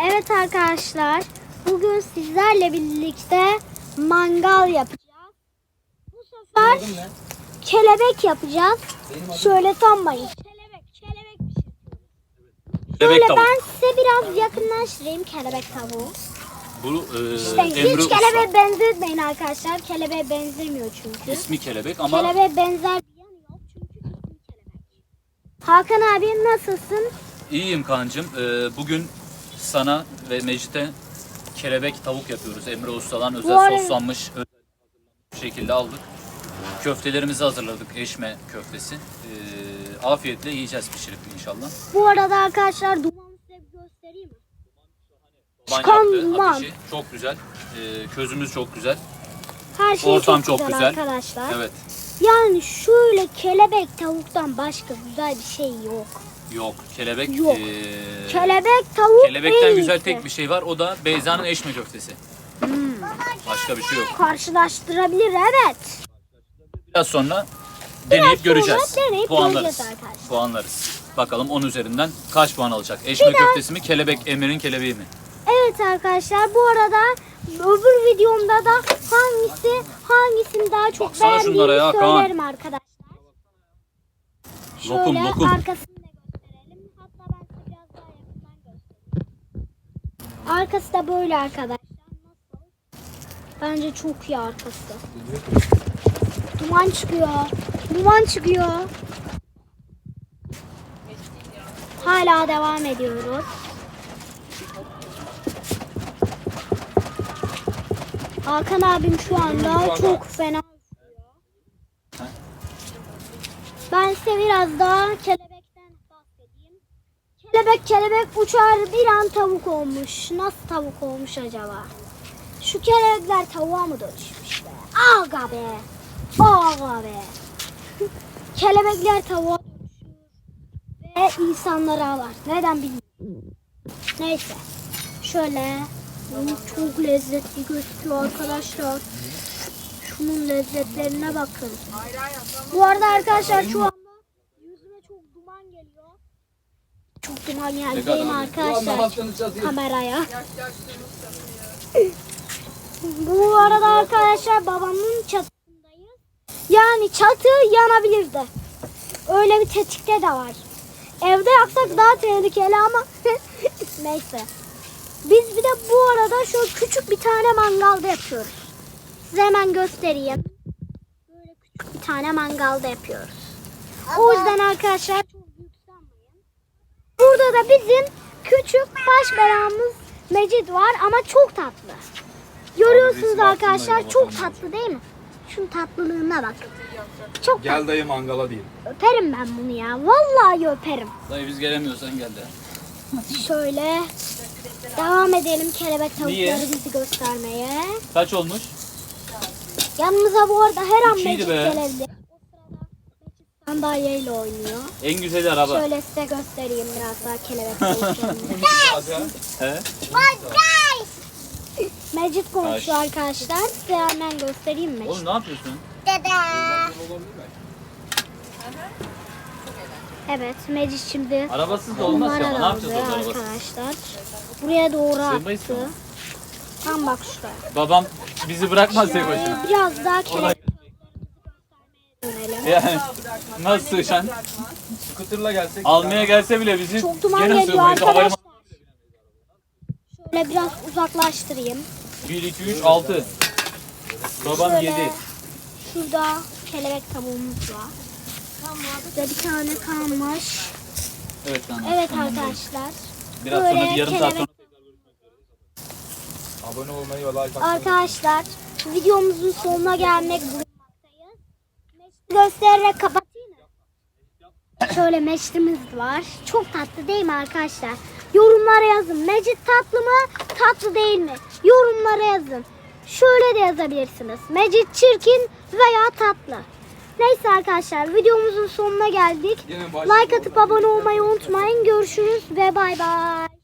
Evet arkadaşlar, bugün sizlerle birlikte mangal yapacağız. Bu sefer kelebek yapacağız. Şöyle tambayın. Kelebek, kelebek pişiriyoruz. Bebek Şöyle tavuk. ben size biraz yakınlaştırayım kelebek tavuğu. Bu e, İşte Emre hiç Usta. kelebeğe benzetmeyin arkadaşlar. Kelebeğe benzemiyor çünkü. İsmi kelebek ama Kelebeğe benzer bir yanı yok çünkü ismi kelebek. Hakan abi nasılsın? iyiyim kancım. E, bugün sana ve Mecit'e kelebek tavuk yapıyoruz. Emre Usta'dan özel arada- soslanmış, özel bir şekilde aldık. Köftelerimizi hazırladık. Eşme köftesi. E, afiyetle yiyeceğiz pişirip inşallah. Bu arada arkadaşlar dumanı size bir göstereyim mi? Baban Çıkan yaptı duman. ateşi. Çok güzel. E, közümüz çok güzel. Her şey Ortam çok, güzel. arkadaşlar. Evet. Yani şöyle kelebek tavuktan başka güzel bir şey yok. Yok. Kelebek. Yok. e, Kelebek tavuk kelebekten en güzel iyisi. tek bir şey var. O da Beyza'nın eşme köftesi. Başka bir şey yok. Karşılaştırabilir evet. Biraz sonra deneyip sonra göreceğiz. deneyip Puanlarız. göreceğiz arkadaşlar. Puanlarız. Bakalım 10 üzerinden kaç puan alacak? Eşme köftesi mi, kelebek Emir'in kelebeği mi? Evet arkadaşlar bu arada öbür videomda da hangisi hangisini daha çok Baksana beğendiğimi şunlara ya, Kaan. söylerim arkadaşlar. Şöyle Lokum, lokum. arkasını da gösterelim. Hatta ben size biraz daha yakından göstereyim. Arkası da böyle arkadaşlar. Bence çok iyi arkası. Duman çıkıyor. Duman çıkıyor. Hala devam ediyoruz. Hakan abim şu anda çok fena. Ben size biraz daha bahsedeyim. Kelebek kelebek uçar bir an tavuk olmuş. Nasıl tavuk olmuş acaba? Şu kelebekler tavuğa mı dönüşmüş be? Aga be. Aga be. Kelebekler tavuğa. Ve insanları alar. Neden bilmiyorum. Neyse. Şöyle. Çok lezzetli gözüküyor arkadaşlar. Şunun lezzetlerine bakın. Bu arada arkadaşlar şu anda yüzüme çok duman geliyor. Çok duman geldi değil mi arkadaşlar? Kameraya. Bu arada arkadaşlar babamın çatısındayız. Yani çatı yanabilirdi. Öyle bir tetikte de var. Evde yaksak daha tehlikeli ama neyse. Biz bir de bu arada şu küçük bir tane mangalda yapıyoruz. Size hemen göstereyim. Böyle küçük bir tane mangalda yapıyoruz. O yüzden arkadaşlar. Burada da bizim küçük baş belamız Mecid var ama çok tatlı. Görüyorsunuz arkadaşlar çok tatlı değil mi? Şunun tatlılığına bak. Çok tatlı. Gel dayı mangala diyeyim. Öperim ben bunu ya. Vallahi öperim. Dayı biz gelemiyorsan gel de. Şöyle devam edelim kelebek tavukları Niye? bizi göstermeye. Kaç olmuş? Yanımıza bu arada her an İkiydi Mecid be. gelebilir. Sandalyeyle oynuyor. En güzeli araba. Şöyle size göstereyim biraz daha kelebek tavuklarını. He? Mecid konuşuyor arkadaşlar. Size hemen göstereyim mi? Oğlum ne yapıyorsun? Evet Mecid şimdi Arabasız da olmaz ya ne yapacağız orada arabasız? arkadaşlar. Buraya doğru Sığmayız attı. Tam bak şuraya. Babam bizi bırakmaz tek başına. Biraz daha kelebek. Yani nasıl sığışan? Skuterla gelsek. Almaya gelse bile bizi Çok duman gene geliyor sığmayız. arkadaşlar. Şöyle biraz uzaklaştırayım. 1, 2, 3, 6. Babam Şöyle 7. şurada kelebek tavuğumuz var. Burada bir tane kalmış. Evet tamam. Evet arkadaşlar. Biraz böyle sonra bir yarım saat kelebek- Abone olmayı ve like atmayı. Arkadaşlar videomuzun sonuna gelmek. Göstererek kapatayım mı? Şöyle meşrimiz var. Çok tatlı değil mi arkadaşlar? Yorumlara yazın. Mecit tatlı mı? Tatlı değil mi? Yorumlara yazın. Şöyle de yazabilirsiniz. Mecit çirkin veya tatlı. Neyse arkadaşlar videomuzun sonuna geldik. Like atıp abone olmayı unutmayın. Görüşürüz ve bay bay.